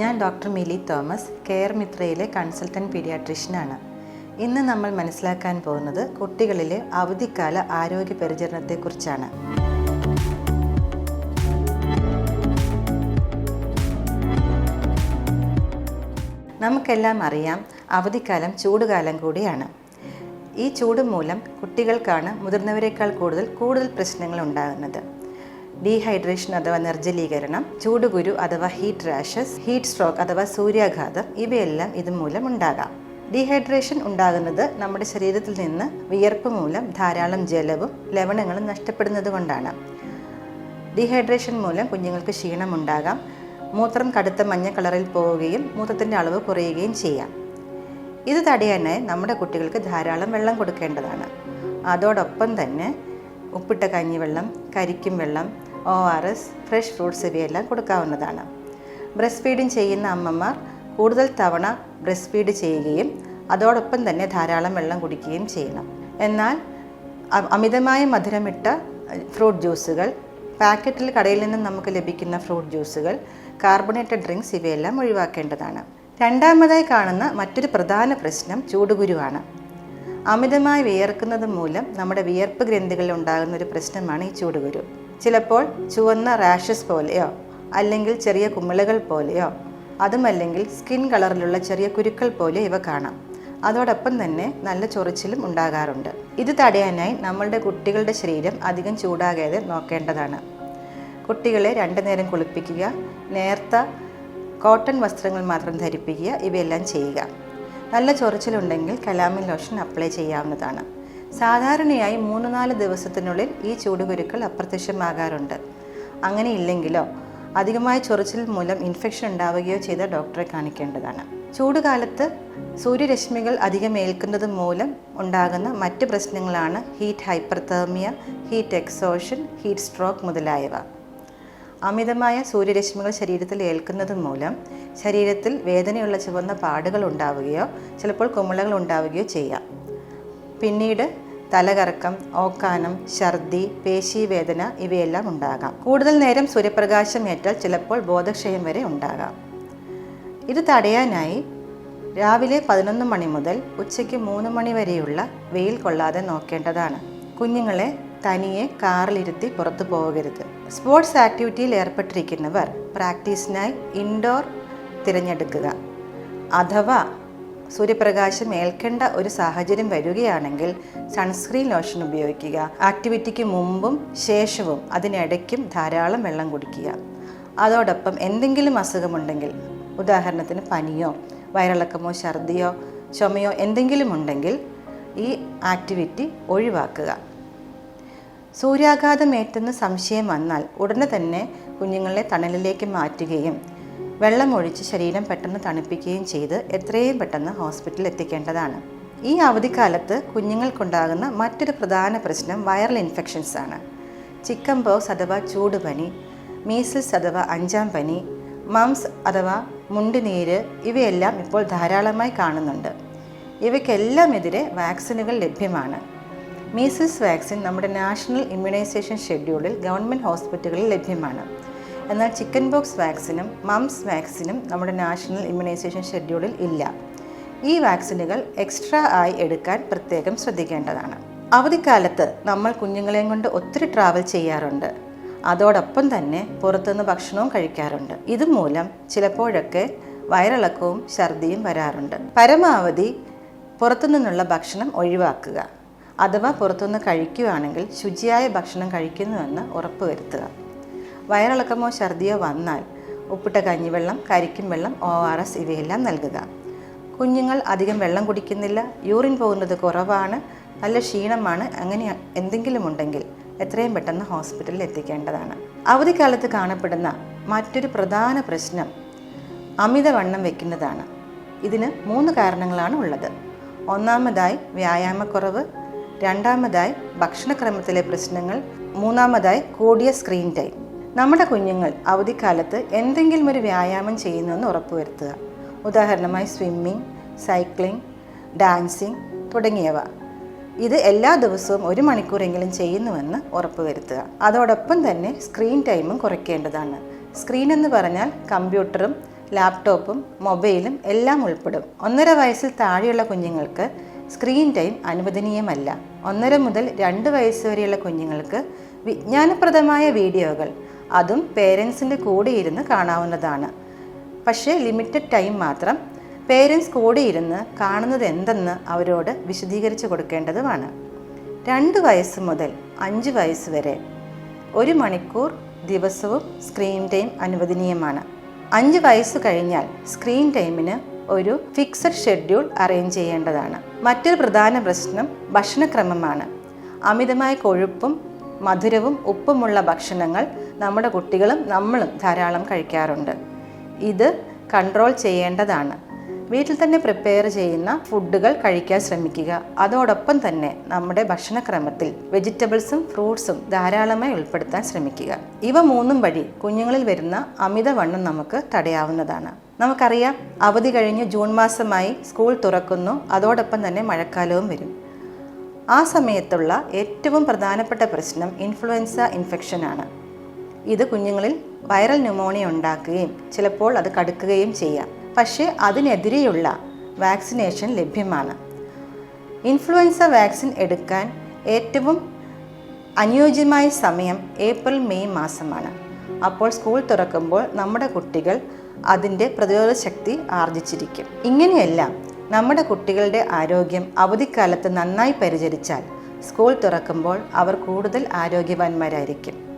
ഞാൻ doctor Mili Thomas care മിത്രയിലെ consultant പീഡിയാട്രീഷ്യനാണ്. ഇന്ന് നമ്മൾ മനസ്സിലാക്കാൻ പോകുന്നത് കുട്ടികളിലെ അവധിക്കാല ആരോഗ്യ പരിചരണത്തെക്കുറിച്ചാണ്. നമുക്കെല്ലാം അറിയാം അവധിക്കാലം ചൂടുകാലം കൂടിയാണ്. ഈ ചൂട് മൂലം കുട്ടികൾക്കാണ് മുതിർന്നവരെക്കാൾ കൂടുതൽ കൂടുതൽ പ്രശ്നങ്ങൾ ഉണ്ടാകുന്നത്. ഡീഹൈഡ്രേഷൻ അഥവാ നിർജലീകരണം ചൂടുകുരു അഥവാ ഹീറ്റ് റാഷസ് ഹീറ്റ് സ്ട്രോക്ക് അഥവാ സൂര്യാഘാതം ഇവയെല്ലാം ഇതുമൂലം ഉണ്ടാകാം. ഡീഹൈഡ്രേഷൻ ഉണ്ടാകുന്നത് നമ്മുടെ ശരീരത്തിൽ നിന്ന് വിയർപ്പ് മൂലം ധാരാളം ജലവും ലവണങ്ങളും നഷ്ടപ്പെടുന്നത് കൊണ്ടാണ്. ഡീഹൈഡ്രേഷൻ മൂലം കുഞ്ഞുങ്ങൾക്ക് ക്ഷീണം ക്ഷീണമുണ്ടാകാം മൂത്രം കടുത്ത മഞ്ഞ കളറിൽ പോവുകയും മൂത്രത്തിന്റെ അളവ് കുറയുകയും ചെയ്യാം. ഇത് തടയാനായി നമ്മുടെ കുട്ടികൾക്ക് ധാരാളം വെള്ളം കൊടുക്കേണ്ടതാണ്. അതോടൊപ്പം തന്നെ ഉപ്പിട്ട കഞ്ഞിവെള്ളം കരിക്കും വെള്ളം O R S fresh fruits ഇവയെല്ലാം കൊടുക്കാവുന്നതാണ്. ബ്രസ്റ്റ് ഫീഡിങ് ചെയ്യുന്ന അമ്മമാർ കൂടുതൽ തവണ ബ്രസ്റ്റ് ഫീഡ് ചെയ്യുകയും അതോടൊപ്പം തന്നെ ധാരാളം വെള്ളം കുടിക്കുകയും ചെയ്യണം. എന്നാൽ അമിതമായ മധുരമിട്ട ഫ്രൂട്ട് ജ്യൂസുകൾ പാക്കറ്റിൽ കടയിൽ നിന്നും നമുക്ക് ലഭിക്കുന്ന ഫ്രൂട്ട് ജ്യൂസുകൾ കാർബണേറ്റഡ് ഡ്രിങ്ക്സ് ഇവയെല്ലാം ഒഴിവാക്കേണ്ടതാണ്. രണ്ടാമതായി കാണുന്ന മറ്റൊരു പ്രധാന പ്രശ്നം ചൂടുകുരുവാണ്. അമിതമായി വിയർക്കുന്നത് മൂലം നമ്മുടെ വിയർപ്പ് ഗ്രന്ഥികളിൽ ഉണ്ടാകുന്ന ഒരു പ്രശ്നമാണ് ഈ ചൂടുകുരു ചിലപ്പോൾ ചുവന്ന റാഷസ് പോലെയോ അല്ലെങ്കിൽ ചെറിയ കുമിളകൾ പോലെയോ അതുമല്ലെങ്കിൽ സ്കിൻ കളറിലുള്ള ചെറിയ കുരുക്കൾ പോലെ ഇവ കാണാം. അതോടൊപ്പം തന്നെ നല്ല ചൊറിച്ചിലും ഉണ്ടാകാറുണ്ട്. ഇത് തടയാനായി നമ്മളുടെ കുട്ടികളുടെ ശരീരം അധികം ചൂടാകാതെ നോക്കേണ്ടതാണ്. കുട്ടികളെ രണ്ടു നേരം കുളിപ്പിക്കുക നേർത്ത കോട്ടൺ വസ്ത്രങ്ങൾ മാത്രം ധരിപ്പിക്കുക ഇവയെല്ലാം ചെയ്യുക. നല്ല ചൊറിച്ചിലുണ്ടെങ്കിൽ കലാമിൻ ലോഷൻ അപ്ലൈ ചെയ്യാവുന്നതാണ്. സാധാരണയായി മൂന്ന് നാല് ദിവസത്തിനുള്ളിൽ ഈ ചൂടുകുരുക്കൾ അപ്രത്യക്ഷമാകാറുണ്ട്. അങ്ങനെ ഇല്ലെങ്കിലോ അധികമായ ചൊറിച്ചിൽ മൂലം ഇൻഫെക്ഷൻ ഉണ്ടാവുകയോ ചെയ്ത ഡോക്ടറെ കാണിക്കേണ്ടതാണ്. ചൂടുകാലത്ത് സൂര്യരശ്മികൾ അധികം ഏൽക്കുന്നത് മൂലം ഉണ്ടാകുന്ന മറ്റ് പ്രശ്നങ്ങളാണ് heat hyperthermia heat exhaustion heat stroke മുതലായവ. അമിതമായ സൂര്യരശ്മികൾ ശരീരത്തിൽ ഏൽക്കുന്നത് മൂലം ശരീരത്തിൽ വേദനയുള്ള ചുവന്ന പാടുകൾ ഉണ്ടാവുകയോ ചിലപ്പോൾ കുമിളകൾ ഉണ്ടാവുകയോ ചെയ്യാം. പിന്നീട് തലകറക്കം ഓക്കാനം ഛർദി പേശീവേദന ഇവയെല്ലാം ഉണ്ടാകാം. കൂടുതൽ നേരം സൂര്യപ്രകാശം ഏറ്റാൽ ചിലപ്പോൾ ബോധക്ഷയം വരെ ഉണ്ടാകാം. ഇത് തടയാനായി രാവിലെ പതിനൊന്ന് മണി മുതൽ ഉച്ചയ്ക്ക് മൂന്ന് മണി വരെയുള്ള വെയിൽ കൊള്ളാതെ നോക്കേണ്ടതാണ്. കുഞ്ഞുങ്ങളെ തനിയെ കാറിലിരുത്തി പുറത്തു പോകരുത്. സ്പോർട്സ് ആക്ടിവിറ്റിയിൽ ഏർപ്പെട്ടിരിക്കുന്നവർ പ്രാക്ടീസിനായി ഇൻഡോർ തിരഞ്ഞെടുക്കുക. അഥവാ സൂര്യപ്രകാശം ഏൽക്കേണ്ട ഒരു സാഹചര്യം വരികയാണെങ്കിൽ സൺസ്ക്രീൻ ലോഷൻ ഉപയോഗിക്കുക. ആക്ടിവിറ്റിക്ക് മുമ്പും ശേഷവും അതിനിടയ്ക്കും ധാരാളം വെള്ളം കുടിക്കുക. അതോടൊപ്പം എന്തെങ്കിലും അസുഖമുണ്ടെങ്കിൽ ഉദാഹരണത്തിന് പനിയോ വയറിളക്കമോ ഛർദിയോ ചുമയോ എന്തെങ്കിലും ഉണ്ടെങ്കിൽ ഈ ആക്ടിവിറ്റി ഒഴിവാക്കുക. സൂര്യാഘാതമേറ്റെന്ന് സംശയം വന്നാൽ ഉടനെ തന്നെ കുഞ്ഞുങ്ങളെ തണലിലേക്ക് മാറ്റുകയും വെള്ളമൊഴിച്ച് ശരീരം പെട്ടെന്ന് തണുപ്പിക്കുകയും ചെയ്ത് എത്രയും പെട്ടെന്ന് ഹോസ്പിറ്റലിൽ എത്തിക്കേണ്ടതാണ്. ഈ അവധിക്കാലത്ത് കുഞ്ഞുങ്ങൾക്കുണ്ടാകുന്ന മറ്റൊരു പ്രധാന പ്രശ്നം വൈറൽ ഇൻഫെക്ഷൻസ് ആണ്. ചിക്കൻ ബോക്സ് അഥവാ ചൂടുപനി മീസിൽസ് അഥവാ അഞ്ചാം പനി മംസ് അഥവാ മുണ്ടുനീര് ഇവയെല്ലാം ഇപ്പോൾ ധാരാളമായി കാണുന്നുണ്ട്. ഇവയ്ക്കെല്ലാം എതിരെ വാക്സിനുകൾ ലഭ്യമാണ്. മീസിൽസ് വാക്സിൻ നമ്മുടെ നാഷണൽ ഇമ്മ്യൂണൈസേഷൻ ഷെഡ്യൂളിൽ ഗവൺമെന്റ് ഹോസ്പിറ്റലുകളിൽ ലഭ്യമാണ്. എന്നാൽ ചിക്കൻ ബോക്സ് വാക്സിനും മംസ് വാക്സിനും നമ്മുടെ നാഷണൽ ഇമ്മ്യൂണൈസേഷൻ ഷെഡ്യൂളിൽ ഇല്ല. ഈ വാക്സിനുകൾ എക്സ്ട്രാ ആയി എടുക്കാൻ പ്രത്യേകം ശ്രദ്ധിക്കേണ്ടതാണ്. അവധിക്കാലത്ത് നമ്മൾ കുഞ്ഞുങ്ങളെയും കൊണ്ട് ഒത്തിരി ട്രാവൽ ചെയ്യാറുണ്ട്. അതോടൊപ്പം തന്നെ പുറത്തുനിന്ന് ഭക്ഷണവും കഴിക്കാറുണ്ട്. ഇതുമൂലം ചിലപ്പോഴൊക്കെ വയറിളക്കവും ഛർദിയും വരാറുണ്ട്. പരമാവധി പുറത്തു നിന്നുള്ള ഭക്ഷണം ഒഴിവാക്കുക. അഥവാ പുറത്തുനിന്ന് കഴിക്കുകയാണെങ്കിൽ ശുചിയായ ഭക്ഷണം കഴിക്കുന്നുവെന്ന് ഉറപ്പുവരുത്തുക. വയറിളക്കമോ ഛർദിയോ വന്നാൽ ഉപ്പിട്ട കഞ്ഞിവെള്ളം കരിക്കും വെള്ളം ഒ ആർ എസ് ഇവയെല്ലാം നൽകുക. കുഞ്ഞുങ്ങൾ അധികം വെള്ളം കുടിക്കുന്നില്ല യൂറിൻ പോകുന്നത് കുറവാണ് നല്ല ക്ഷീണമാണ് അങ്ങനെ എന്തെങ്കിലും ഉണ്ടെങ്കിൽ എത്രയും പെട്ടെന്ന് ഹോസ്പിറ്റലിൽ എത്തിക്കേണ്ടതാണ്. അവധിക്കാലത്ത് കാണപ്പെടുന്ന മറ്റൊരു പ്രധാന പ്രശ്നം അമിതവണ്ണം വെക്കുന്നതാണ്. ഇതിന് മൂന്ന് കാരണങ്ങളാണ് ഉള്ളത്. ഒന്നാമതായി വ്യായാമക്കുറവ് രണ്ടാമതായി ഭക്ഷണക്രമത്തിലെ പ്രശ്നങ്ങൾ മൂന്നാമതായി കൂടിയ സ്ക്രീൻ ടൈം നമ്മുടെ കുഞ്ഞുങ്ങൾ അവധിക്കാലത്ത് എന്തെങ്കിലും ഒരു വ്യായാമം ചെയ്യുന്നുവെന്ന് ഉറപ്പുവരുത്തുക. ഉദാഹരണമായി സ്വിമ്മിംഗ് സൈക്ലിംഗ് ഡാൻസിങ് തുടങ്ങിയവ. ഇത് എല്ലാ ദിവസവും ഒരു മണിക്കൂറെങ്കിലും ചെയ്യുന്നുവെന്ന് ഉറപ്പുവരുത്തുക. അതോടൊപ്പം തന്നെ സ്ക്രീൻ ടൈമും കുറയ്ക്കേണ്ടതാണ്. സ്ക്രീൻ എന്ന് പറഞ്ഞാൽ കമ്പ്യൂട്ടറും ലാപ്ടോപ്പും മൊബൈലും എല്ലാം ഉൾപ്പെടും. ഒന്നര വയസ്സിൽ താഴെയുള്ള കുഞ്ഞുങ്ങൾക്ക് സ്ക്രീൻ ടൈം അനുവദനീയമല്ല. ഒന്നര മുതൽ രണ്ട് വയസ്സ് വരെയുള്ള കുഞ്ഞുങ്ങൾക്ക് വിജ്ഞാനപ്രദമായ വീഡിയോകൾ അതും പേരൻസിന്റെ കൂടെ ഇരുന്ന് കാണാവുന്നതാണ്. പക്ഷേ ലിമിറ്റഡ് ടൈം മാത്രം പേരൻസ് കൂടെ ഇരുന്ന് കാണുന്നത് എന്തെന്ന് അവരോട് വിശദീകരിച്ച് കൊടുക്കേണ്ടതുമാണ്. രണ്ട് വയസ്സ് മുതൽ അഞ്ച് വയസ്സ് വരെ ഒരു മണിക്കൂർ ദിവസവും സ്ക്രീൻ ടൈം അനുവദനീയമാണ്. അഞ്ച് വയസ്സ് കഴിഞ്ഞാൽ സ്ക്രീൻ ടൈമിന് ഒരു ഫിക്സഡ് ഷെഡ്യൂൾ അറേഞ്ച് ചെയ്യേണ്ടതാണ്. മറ്റൊരു പ്രധാന പ്രശ്നം ഭക്ഷണക്രമമാണ്. അമിതമായ കൊഴുപ്പും മധുരവും ഉപ്പുമുള്ള ഭക്ഷണങ്ങൾ നമ്മുടെ കുട്ടികളും നമ്മളും ധാരാളം കഴിക്കാറുണ്ട്. ഇത് കൺട്രോൾ ചെയ്യേണ്ടതാണ്. വീട്ടിൽ തന്നെ പ്രിപ്പയർ ചെയ്യുന്ന ഫുഡുകൾ കഴിക്കാൻ ശ്രമിക്കുക. അതോടൊപ്പം തന്നെ നമ്മുടെ ഭക്ഷണക്രമത്തിൽ വെജിറ്റബിൾസും ഫ്രൂട്ട്സും ധാരാളമായി ഉൾപ്പെടുത്താൻ ശ്രമിക്കുക. ഇവ മൂന്നും വഴി കുഞ്ഞുങ്ങളിൽ വരുന്ന അമിതവണ്ണം നമുക്ക് തടയാവുന്നതാണ്. നമുക്കറിയാം അവധി കഴിഞ്ഞ് ജൂൺ മാസമായി സ്കൂൾ തുറക്കുന്നു. അതോടൊപ്പം തന്നെ മഴക്കാലവും വരും. ആ സമയത്തുള്ള ഏറ്റവും പ്രധാനപ്പെട്ട പ്രശ്നം ഇൻഫ്ലുവൻസ ഇൻഫെക്ഷനാണ് ഇത് കുഞ്ഞുങ്ങളിൽ വൈറൽ ന്യൂമോണിയ ഉണ്ടാക്കുകയും ചിലപ്പോൾ അത് കടുക്കുകയും ചെയ്യാം. പക്ഷേ അതിനെതിരെയുള്ള വാക്സിനേഷൻ ലഭ്യമാണ്. ഇൻഫ്ലുവൻസ വാക്സിൻ എടുക്കാൻ ഏറ്റവും അനുയോജ്യമായ സമയം ഏപ്രിൽ മെയ് മാസമാണ്. അപ്പോൾ സ്കൂൾ തുറക്കുമ്പോൾ നമ്മുടെ കുട്ടികൾ അതിന്റെ പ്രതിരോധ ശക്തി ആർജിച്ചിരിക്കും. ഇങ്ങനെയെല്ലാം നമ്മുടെ കുട്ടികളുടെ ആരോഗ്യം അവധിക്കാലത്ത് നന്നായി പരിചരിച്ചാൽ സ്കൂൾ തുറക്കുമ്പോൾ അവർ കൂടുതൽ ആരോഗ്യവാന്മാരായിരിക്കും.